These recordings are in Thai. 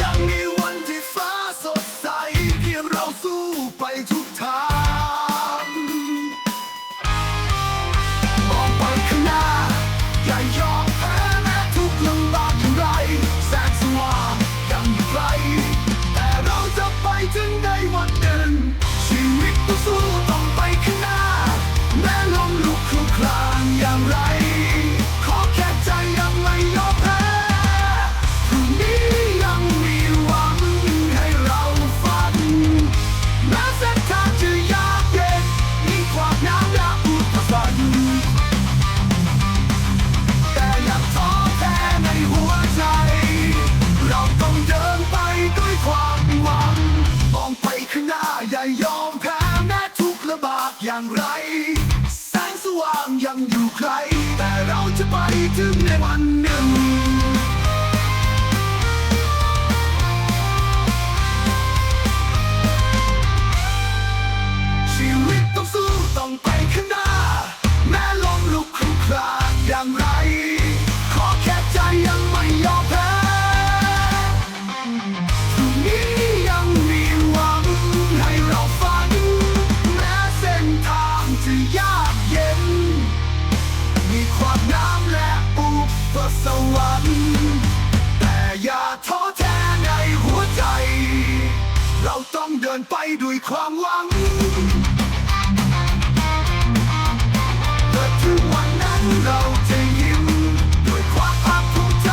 ยังมีวันที่ฟ้าสดใส เพียงเราสู้ไปทุกทางมองปางหน้า อย่ายอมแพ้แม้ทุกลำบากเท่ไรแสงสว่างยังไกลแต่เราจะไปถึงในวัน อย่างไร ขอแค่ใจยังไม่ยอมแพ้พรุ่งนี้ยังมีหวังให้เราฝันแม้เส้นทางจะยากเย็นมีควาน้ำและอุปสรรคแต่อย่าท้อแท้ในหัวใจ เราต้องเดินไปด้วความหวังมองไปข้างหน้าย่ายอมแพ้แม้ทุกข์ลำบากอย่างไร สว่างยังอยู่ไกลแต่เราจะไปถึงในวันหนึ่งชีวิตต้องสู้ต้องไปข้างหน้า แม้ลมลุกคลุกคลานอย่างไร ขอแค่ใจยังไม่ยอม มีความน้ำและอุปสวรรค์แต่อย่าท้อแท้ในหัวใจ เราต้องเดินไปด้วยความหวังเกิดถึงวันนั้นเราจะยิ้มด้วยความภาคภูมิใจ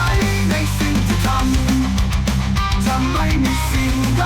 ในสิ่งที่ทำจะไม่มีสิ่งใด